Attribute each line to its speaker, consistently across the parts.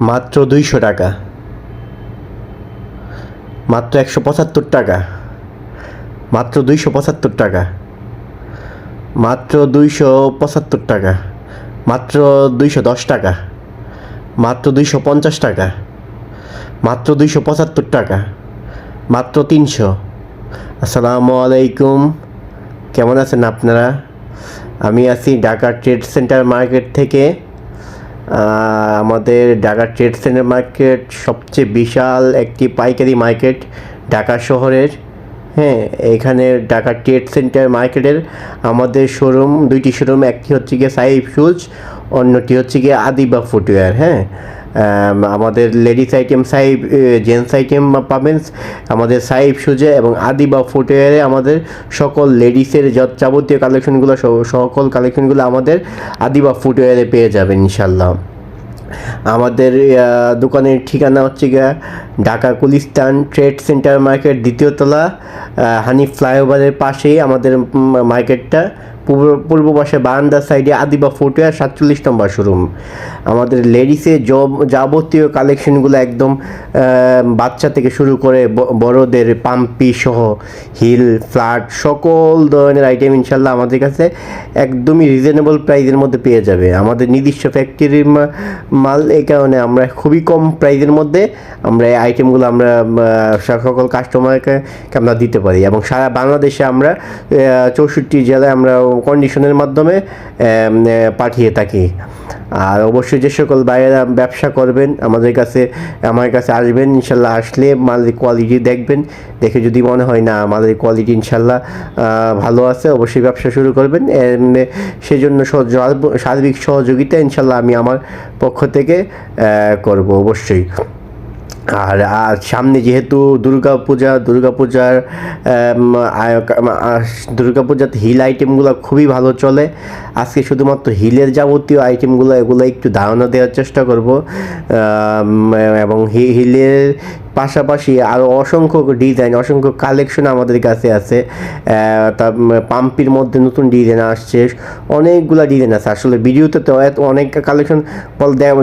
Speaker 1: মাত্র দুইশো টাকা। মাত্র একশো পঁচাত্তর টাকা। মাত্র দুইশো পঁচাত্তর টাকা। মাত্র দুইশো পঁচাত্তর টাকা। মাত্র দুইশো দশ টাকা। মাত্র দুইশো পঞ্চাশ টাকা। মাত্র দুইশো পঁচাত্তর টাকা। মাত্র তিনশো। আসসালামু আলাইকুম। কেমন আছেন আপনারা? আমি আছি ঢাকা ট্রেড সেন্টার মার্কেট থেকে। আমাদের ঢাকা ট্রেড সেন্টার মার্কেট সবচেয়ে বিশাল একটি পাইকারি মার্কেট ঢাকা শহরের। হ্যাঁ এখানে ঢাকা ট্রেড সেন্টার মার্কেটের আমাদের শোরুম, দুইটি শোরুম, একটি হচ্ছে গিয়ে সাইফ শুজ অন্যটি হচ্ছে গিয়ে আদিবা ফুটওয়্যার। হ্যাঁ আমাদের লেডিস আইটেম সাইব জেন্টস আইটেম পাবেন আমাদের সাইব সুজে এবং আদিবা ফুটওয়্যারে আমাদের সকল লেডিসের যাবতীয় কালেকশনগুলো সকল কালেকশনগুলো আমাদের আদিবা ফুটওয়্যারে পেয়ে যাবেন ইনশাল্লাহ আমাদের দোকানের ঠিকানা হচ্ছে গিয়া Dhaka Gulistan trade center market দ্বিতীয় তলা আহ, ফ্লাইওভারের পাশেই আমাদের মার্কেটটা। পূর্ব পাশে বারান্দার সাইডে আদিবা ফুটওয়্যার সাতচল্লিশ নম্বর শোরুম আমাদের লেডিসে যাবতীয় কালেকশনগুলো একদম বাচ্চা থেকে শুরু করে বড়দের পাম্পি সহ, হিল, ফ্ল্যাট, সকল ধরনের আইটেম ইনশাল্লাহ আমাদের কাছে একদমই রিজনেবল প্রাইজের মধ্যে পেয়ে যাবে। আমাদের নিজস্ব ফ্যাক্টরির মাল এই কারণে আমরা খুবই কম প্রাইজের মধ্যে আমরা এই আইটেমগুলো আমরা সকল কাস্টমারকে আমরা দিতে পারি। এবং সারা বাংলাদেশে আমরা চৌষট্টি জেলায় আমরা কন্ডিশনের মাধ্যমে পাঠিয়ে থাকি। আর অবশ্যই যে সকল বাইরেরা ব্যবসা করবেন, আমাদের কাছে, আমার কাছে আসবেন, ইনশাল্লাহ আসলে মালের কোয়ালিটি দেখবেন। দেখে যদি মনে হয় না, মালের কোয়ালিটি ইনশাল্লাহ ভালো আছে, অবশ্যই ব্যবসা শুরু করবেন। সেজন্য সার্বিক সহযোগিতা ইনশাল্লাহ আমি আমার পক্ষ থেকে করব অবশ্যই। আর আর সামনে যেহেতু দুর্গা পূজা, দুর্গা পূজার দুর্গা পূজাতে হিল আইটেমগুলো খুবই ভালো চলে। আজকে শুধুমাত্র হিলের যাবতীয় আইটেমগুলো, এগুলো একটু ধারণা দেওয়ার চেষ্টা করব। এবং হিলের পাশাপাশি আরও অসংখ্য ডিজাইন, অসংখ্য কালেকশন আমাদের কাছে আছে। তা পাম্পির মধ্যে নতুন ডিজাইন আসছে। অনেকগুলো ডিজাইন আছে। আসলে ভিডিওতে তো এত অনেক কালেকশন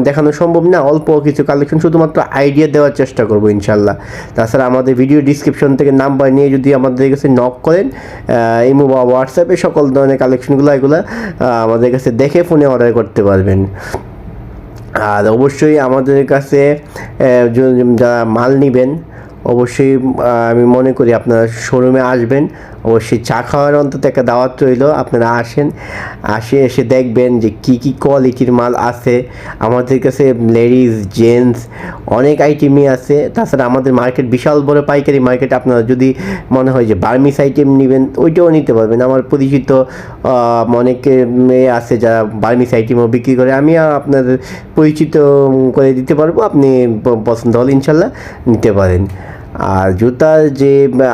Speaker 1: দেখানো সম্ভব না। অল্প কিছু কালেকশন শুধুমাত্র আইডিয়া দেওয়ার চেষ্টা করব ইনশাল্লাহ তাছাড়া আমাদের ভিডিও ডিসক্রিপশন থেকে নাম্বার নিয়ে যদি আমাদের কাছে নক করেন ইমো বা হোয়াটসঅ্যাপে সকল ধরনের কালেকশনগুলো, এগুলো আমাদের কাছে দেখে ফোনে অর্ডার করতে পারবেন। আর অবশ্যই আমাদের কাছে যারা মাল নেবেন, অবশ্যই আমি মনে করি আপনারা শোরুমে আসবেন। অবশ্যই চা খাওয়ার অন্তত একটা দাওয়াত রইল। আপনারা আসেন, আসে এসে দেখবেন যে কি কি কোয়ালিটির মাল আছে। আমাদের কাছে লেডিস, জেন্টস অনেক আইটেমই আছে। তাছাড়া আমাদের মার্কেট বিশাল বড় পাইকারি মার্কেট আপনারা যদি মনে হয় যে বার্মিস আইটেম নেবেন, ওইটাও নিতে পারবেন। আমার পরিচিত অনেকে মেয়ে আছে যারা বার্মিস আইটেমও বিক্রি করে। আমি আপনার পরিচিত করে দিতে পারব। আপনি পছন্দ হলে ইনশাল্লাহ নিতে পারেন। আর জুতার যে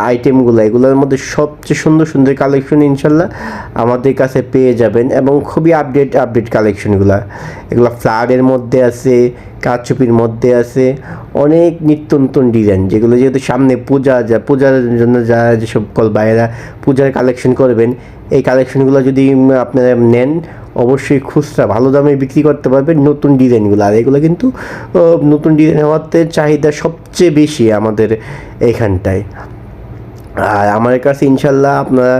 Speaker 1: আইটেমগুলো এগুলোর মধ্যে সবচেয়ে সুন্দর সুন্দর কালেকশন ইনশাল্লাহ আমাদের কাছে পেয়ে যাবেন এবং খুবই আপডেট আপডেট কালেকশনগুলো এগুলো ফ্লাডের মধ্যে আছে, কারচুপির মধ্যে আছে, অনেক নিত্য নতুন ডিজাইন যেগুলো যেহেতু সামনে পূজা, যা, পূজার জন্য যারা যেসব কল বাইরা পূজার কালেকশন করবেন, এই কালেকশনগুলো যদি আপনারা নেন অবশ্যই খুচরা, ভালো দামে বিক্রি করতে পারবেন নতুন ডিজাইনগুলো। আর এগুলো কিন্তু নতুন ডিজাইন হওয়াতে চাহিদা সবচেয়ে বেশি আমাদের এইখানটায় আর আমার কাছে ইনশাল্লাহ আপনারা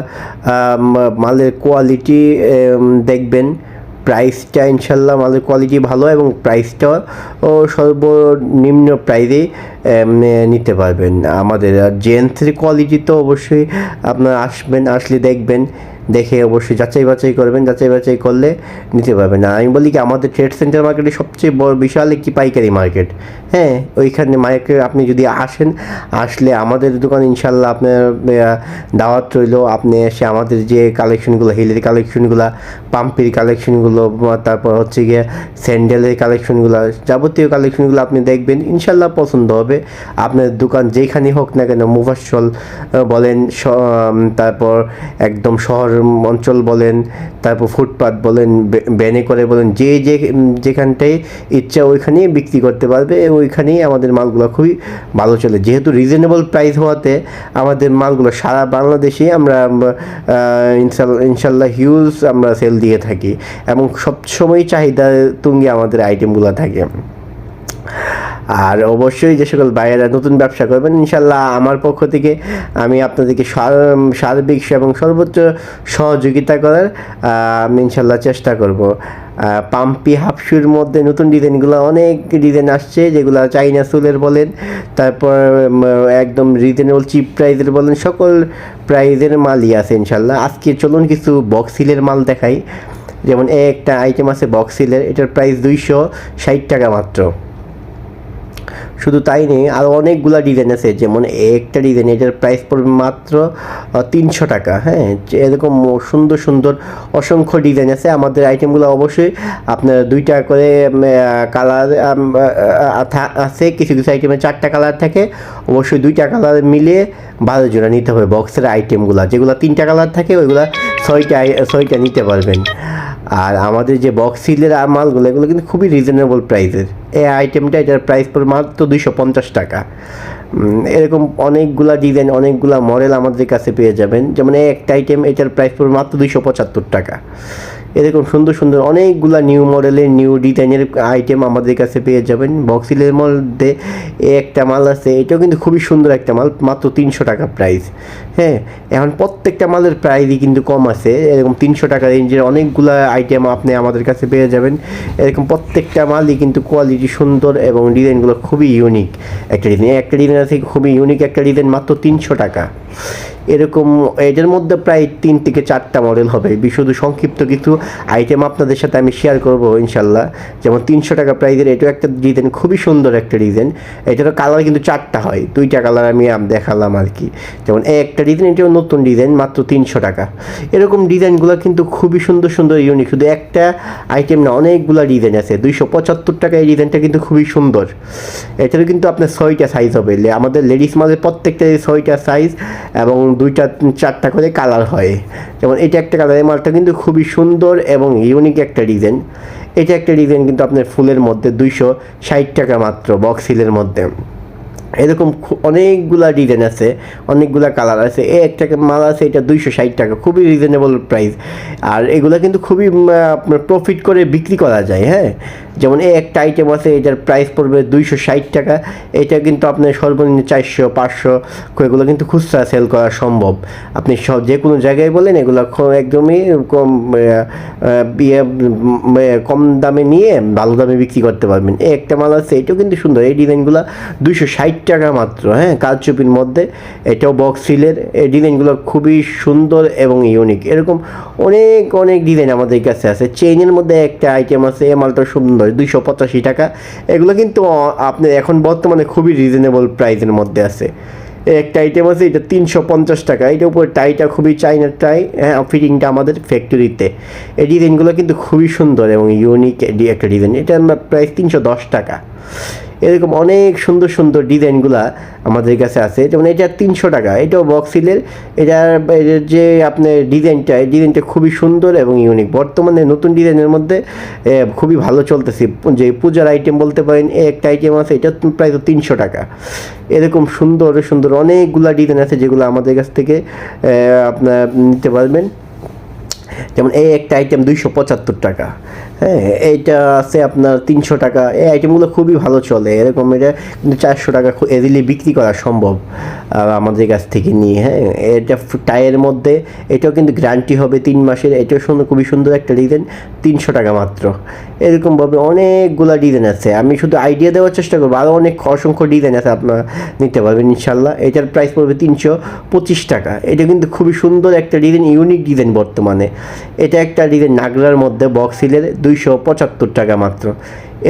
Speaker 1: মালের কোয়ালিটি দেখবেন। প্রাইসটা ইনশাল্লাহ মালের কোয়ালিটি ভালো এবং প্রাইসটাও ও, সর্বনিম্ন প্রাইসে নিতে পারবেন। আমাদের জেন্টসের কোয়ালিটি তো অবশ্যই আপনারা আসবেন, আসলে দেখবেন। দেখে অবশ্যই যাচাই বাছাই করবেন, যাচাই বাছাই করলে নিতে পারবেন। আর আমি বলি কি, আমাদের ট্রেড সেন্টার মার্কেটে সবচেয়ে বড়, বিশাল একটি পাইকারি মার্কেট হ্যাঁ ওইখানে মার্কেট আপনি যদি আসেন, আসলে আমাদের দোকান ইনশাল্লাহ আপনার দাওয়াত রইল। আপনি এসে আমাদের যে কালেকশনগুলো হিলের কালেকশনগুলো পাম্পির কালেকশনগুলো তারপর হচ্ছে গিয়ে স্যান্ডেলের কালেকশনগুলো যাবতীয় কালেকশনগুলো আপনি দেখবেন, ইনশাল্লাহ পছন্দ হবে। আপনার দোকান যেখানে হোক না কেন মুফাসল বলেন তারপর একদম শহর অঞ্চল বলেন, তারপর ফুটপাত বলেন, বে- ভ্যানে করে বলেন, যে যে যেখানটায় ইচ্ছা ওইখানেই বিক্রি করতে পারবে, ওইখানেই আমাদের মালগুলো খুবই ভালো চলে। যেহেতু রিজনেবল প্রাইস হওয়াতে আমাদের মালগুলো সারা বাংলাদেশে আমরা ইনশাল্লাহ হিউজ আমরা সেল দিয়ে থাকি এবং সবসময় চাহিদা তুঙ্গে আমাদের আইটেমগুলো থাকে। আর অবশ্যই যে সকল বাইরেরা নতুন ব্যবসা করবেন ইনশাল্লাহ আমার পক্ষ থেকে আমি আপনাদেরকে সার- সার্বিক এবং সর্বোচ্চ সহযোগিতা করার আমি ইনশাল্লাহ চেষ্টা করব। পাম্পি হাফশুর মধ্যে নতুন ডিজাইনগুলো অনেক ডিজাইন আসছে, যেগুলো চাইনা সুলের বলেন, তারপর একদম রিজনেবল চিপ প্রাইজের বলেন, সকল প্রাইজের মালই আছে ইনশাল্লাহ আজকে চলুন কিছু বক্সিলের মাল দেখাই। যেমন একটা আইটেম আছে বক্সিলের এটার প্রাইস দুইশো ষাট টাকা মাত্র। শুধু তাই নেই আরও অনেকগুলো ডিজাইন আছে, যেমন একটা ডিজাইন এটার প্রাইস পড়বে মাত্র তিনশো টাকা হ্যাঁ? এরকম সুন্দর সুন্দর, অসংখ্য ডিজাইন আছে। আমাদের আইটেমগুলো অবশ্যই আপনার দুইটা করে কালার আছে। কিছু কিছু আইটেমে চারটা কালার থাকে। অবশ্যই দুইটা কালার মিলিয়ে বারো জোড়া নিতে হবে বক্সের আইটেমগুলো যেগুলো তিনটা কালার থাকে, ওইগুলো ছয়টা ছয়টা নিতে পারবেন। আমাদের যে বক্স সিলের আর মালগুলো, এগুলো কিন্তু খুবই রিজনেবল প্রাইসের এই আইটেমটা এটার প্রাইস পর মাত্র দুইশো পঞ্চাশ টাকা। এরকম অনেকগুলা ডিজাইন অনেকগুলা মডেল আমাদের কাছে পেয়ে যাবেন। যেমন এই একটা আইটেম এটার প্রাইস পর মাত্র দুইশো পঁচাত্তর টাকা। এরকম সুন্দর সুন্দর অনেকগুলা নিউ মডেলের নিউ ডিজাইনের আইটেম আমাদের কাছে পেয়ে যাবেন। বক্সিলের মধ্যে একটা মাল আছে, এটাও কিন্তু খুবই সুন্দর একটা মাল, মাত্র তিনশো টাকা প্রাইস হ্যাঁ এখন প্রত্যেকটা মালের প্রাইসই কিন্তু কম আছে। এরকম তিনশো টাকা রেঞ্জের অনেকগুলা আইটেম আপনি আমাদের কাছে পেয়ে যাবেন। এরকম প্রত্যেকটা মালই কিন্তু কোয়ালিটি সুন্দর এবং ডিজাইনগুলো খুবই ইউনিক একটা ডিজাইন একটা ডিজাইন আছে, খুবই ইউনিক একটা ডিজাইন মাত্র তিনশো টাকা। এরকম এটার মধ্যে প্রায় তিন থেকে চারটা মডেল হবে। শুধু সংক্ষিপ্ত কিছু আইটেম আপনাদের সাথে আমি শেয়ার করব ইনশাল্লাহ। যেমন তিনশো টাকা প্রাইজের এটাও একটা ডিজাইন খুবই সুন্দর একটা ডিজাইন এটারও কালার কিন্তু চারটা হয়। দুইটা কালার আমি দেখালাম আর কি। যেমন একটা ডিজাইন এটাও নতুন ডিজাইন মাত্র তিনশো টাকা। এরকম ডিজাইনগুলো কিন্তু খুবই সুন্দর সুন্দর ইউনিক শুধু একটা আইটেম না, অনেকগুলো ডিজাইন আছে। দুইশো পঁচাত্তর টাকা এই ডিজাইনটা কিন্তু খুবই সুন্দর। এটারও কিন্তু আপনার ছয়টা সাইজ হবে। আমাদের লেডিস মালের প্রত্যেকটা ছয়টা সাইজ এবং দুইটা চারটা করে কালার হয়। যেমন এটা একটা কালার এই মালটা কিন্তু খুবই সুন্দর এবং ইউনিক একটা ডিজাইন এটা একটা ডিজাইন কিন্তু আপনার ফুলের মধ্যে দুইশো ষাট টাকা মাত্র বক্স হিলের মধ্যে। এরকম অনেকগুলা ডিজাইন আছে অনেকগুলা কালার আছে। এই একটা মাল আছে এটা দুইশো ষাট টাকা খুবই রিজনেবল প্রাইস আর এগুলো কিন্তু খুবই আপনার প্রফিট করে বিক্রি করা যায় হ্যাঁ? যেমন এই একটা আইটেম আছে এটার প্রাইস পড়বে দুইশো ষাট টাকা। এটা কিন্তু আপনার সর্বনিম্ন চারশো পাঁচশো এগুলো কিন্তু খুচরা সেল করা সম্ভব। আপনি সব যে কোনো জায়গায় বলেন এগুলো একদমই কম ইয়ে, কম দামে নিয়ে ভালো দামে বিক্রি করতে পারবেন। এই একটা মাল আছে এটাও কিন্তু সুন্দর। এই ডিজাইনগুলো দুইশো ষাট টাকা মাত্র হ্যাঁ কারচুপির মধ্যে। এটাও বক্স সিলের এই ডিজাইনগুলো খুবই সুন্দর এবং ইউনিক এরকম অনেক অনেক ডিজাইন আমাদের কাছে আছে। চেইনের মধ্যে একটা আইটেম আছে এ মালটা সুন্দর, দুইশো পঁচাশি টাকা। এগুলো কিন্তু আপনি এখন বর্তমানে খুবই রিজনেবল প্রাইসের মধ্যে আছে। একটা আইটেম আছে, এটা তিনশো পঞ্চাশ টাকা। এটার উপর টাইটা খুবই চাইনার টাই হ্যাঁ ফিটিংটা আমাদের ফ্যাক্টরিতে এই ডিজাইনগুলো কিন্তু খুবই সুন্দর এবং ইউনিক একটা ডিজাইন এটা প্রাইস তিনশো দশ টাকা। এরকম অনেক সুন্দর সুন্দর ডিজাইনগুলা আমাদের কাছে আছে। যেমন এটা তিনশো টাকা, এটাও বক্সিলের এটার যে আপনার ডিজাইনটা, এই ডিজাইনটা খুবই সুন্দর এবং ইউনিক বর্তমানে নতুন ডিজাইনের মধ্যে খুবই ভালো চলতেছে। যে পূজার আইটেম বলতে পারেন একটা আইটেম আছে, এটা প্রায় তো তিনশো টাকা। এরকম সুন্দর সুন্দর অনেকগুলা ডিজাইন আছে যেগুলো আমাদের কাছ থেকে আপনার নিতে পারবেন। যেমন এই একটা আইটেম দুইশো পঁচাত্তর টাকা। হ্যাঁ এইটা আছে আপনার তিনশো টাকা। এই আইটেমগুলো খুবই ভালো চলে। এরকম এটা কিন্তু চারশো টাকা এদিলি বিক্রি করা সম্ভব আমাদের কাছ থেকে নিয়ে হ্যাঁ। এটা টায়ের মধ্যে, এটাও কিন্তু গ্যারান্টি হবে তিন মাসের। এটাও সুন্দর, খুবই সুন্দর একটা ডিজাইন তিনশো টাকা মাত্র। এরকমভাবে অনেকগুলো ডিজাইন আছে। আমি শুধু আইডিয়া দেওয়ার চেষ্টা করব। আরও অনেক অসংখ্য ডিজাইন আছে আপনারা নিতে পারবেন ইনশাল্লাহ এটার প্রাইস পড়বে তিনশো পঁচিশ টাকা। এটা কিন্তু খুবই সুন্দর একটা ডিজাইন ইউনিক ডিজাইন বর্তমানে। এটা একটা ডিজাইন নাগরার মধ্যে বক্সিলের দুইশো পঁচাত্তর টাকা মাত্র।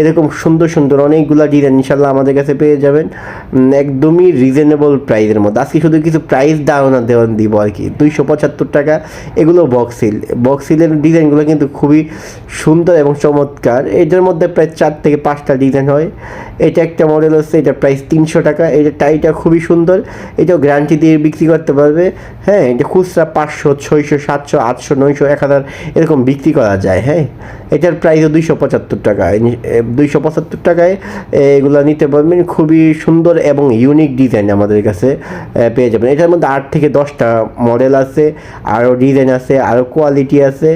Speaker 1: এরকম সুন্দর সুন্দর অনেকগুলো ডিজাইন ইনশাল্লাহ আমাদের কাছে পেয়ে যাবেন। একদমই রিজনেবল প্রাইসের মধ্যে। আজকে শুধু কিছু প্রাইস ধারণা দেওয়া দিব আর কি। দুইশো পঁচাত্তর টাকা, এগুলো বক্সিল বক্সিলের ডিজাইনগুলো কিন্তু খুবই সুন্দর এবং চমৎকার। এটার মধ্যে প্রায় চার থেকে পাঁচটা ডিজাইন হয়। এটা একটা মডেল হচ্ছে এটা প্রাইস তিনশো টাকা। এটা টাইটা খুবই সুন্দর। এটাও গ্যারান্টি দিয়ে বিক্রি করতে পারবে। হ্যাঁ এটা খুচরা পাঁচশো, ছয়শো, সাতশো, আটশো, নয়শো, এক হাজার এরকম বিক্রি করা যায়। হ্যাঁ এটার প্রাইস দুইশো পঁচাত্তর টাকা। দুইশো পঁচাত্তর টাকায় এগুলো নিতে পারবেন। খুবই সুন্দর এবং ইউনিক ডিজাইন আমাদের কাছে পেয়ে যাবেন। এটার মধ্যে আট থেকে দশটা মডেল আছে, আরও ডিজাইন আছে, আরও কোয়ালিটি আছে।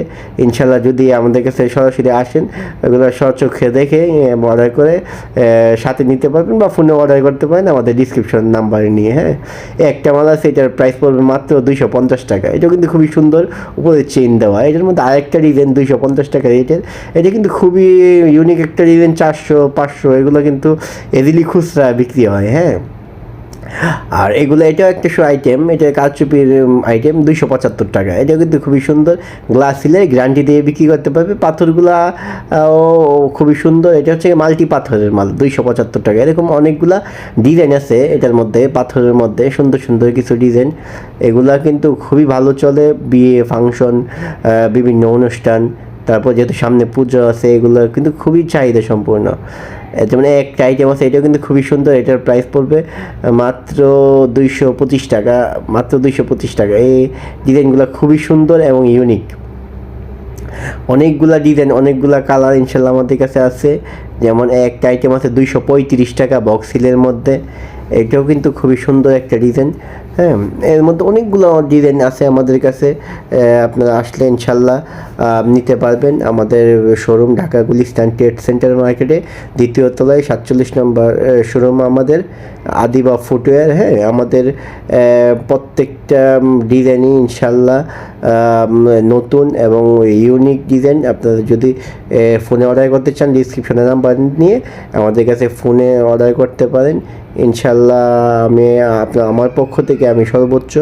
Speaker 1: ইনশাল্লাহ যদি আমাদের কাছে সরাসরি আসেন, এগুলো সচক্ষে দেখে অর্ডার করে সাথে নিতে পারবেন বা ফোনে অর্ডার করতে পারেন আমাদের ডিসক্রিপশন নাম্বারে নিয়ে হ্যাঁ। একটা মাল আছে, এটার প্রাইস পড়বে মাত্র দুইশো পঞ্চাশ টাকা। এটা কিন্তু খুবই সুন্দর উপরে চেইন দেওয়া। এটার মধ্যে আরেকটা ডিজাইন দুইশো পঞ্চাশ টাকা রেটের এটা কিন্তু খুবই ইউনিক একটা ডিজাইন চারশো, পাঁচশো, এগুলো কিন্তু এদিলি খুচরা বিক্রি হয় হ্যাঁ। আর এগুলো এটাও একটা শো আইটেম এটা কারচুপির আইটেম দুইশো পঁচাত্তর টাকা। এটা কিন্তু খুবই সুন্দর। গ্লাস সিলে গ্যারান্টি দিয়ে বিক্রি করতে পারবে। পাথরগুলা ও খুবই সুন্দর। এটা হচ্ছে মাল্টি পাথরের মাল, দুইশো পঁচাত্তর টাকা। এরকম অনেকগুলা ডিজাইন আছে এটার মধ্যে, পাথরের মধ্যে, সুন্দর সুন্দর কিছু ডিজাইন এগুলা কিন্তু খুবই ভালো চলে, বিয়ে ফাংশন বিভিন্ন অনুষ্ঠান। তারপর যেহেতু সামনে পুজো আছে, এগুলো কিন্তু খুবই চাহিদা সম্পূর্ণ যেমন একটা আইটেম আছে, এটাও কিন্তু খুবই সুন্দর, এটার প্রাইস পড়বে মাত্র দুইশো পঁচিশ টাকা, মাত্র দুইশো পঁচিশ টাকা। এই ডিজাইনগুলো খুবই সুন্দর এবং ইউনিক অনেকগুলা ডিজাইন, অনেকগুলা কালার ইনশাল্লাহ আমাদের কাছে আছে। যেমন একটা আইটেম আছে দুইশো পঁয়ত্রিশ টাকা বক্স হিলের মধ্যে। এটাও কিন্তু খুবই সুন্দর একটা ডিজাইন হ্যাঁ? এর মধ্যে অনেকগুলো ডিজাইন আছে আমাদের কাছে আপনারা আসলে ইনশাল্লাহ নিতে পারবেন আমাদের showroom Dhaka Gulistan trade center মার্কেটে দ্বিতীয় তলায় সাতচল্লিশ নম্বর শোরুম আমাদের, আদিবা ফুটওয়্যার হ্যাঁ? আমাদের প্রত্যেকটা ডিজাইনই ইনশাল্লাহ নতুন এবং ইউনিক ডিজাইন আপনারা যদি ফোনে অর্ডার করতে চান ডিসক্রিপশনে নাম্বার নিয়ে আমাদের কাছে ফোনে অর্ডার করতে পারেন। ইনশাল্লাহ আমি আমার পক্ষ থেকে আমি সর্বোচ্চ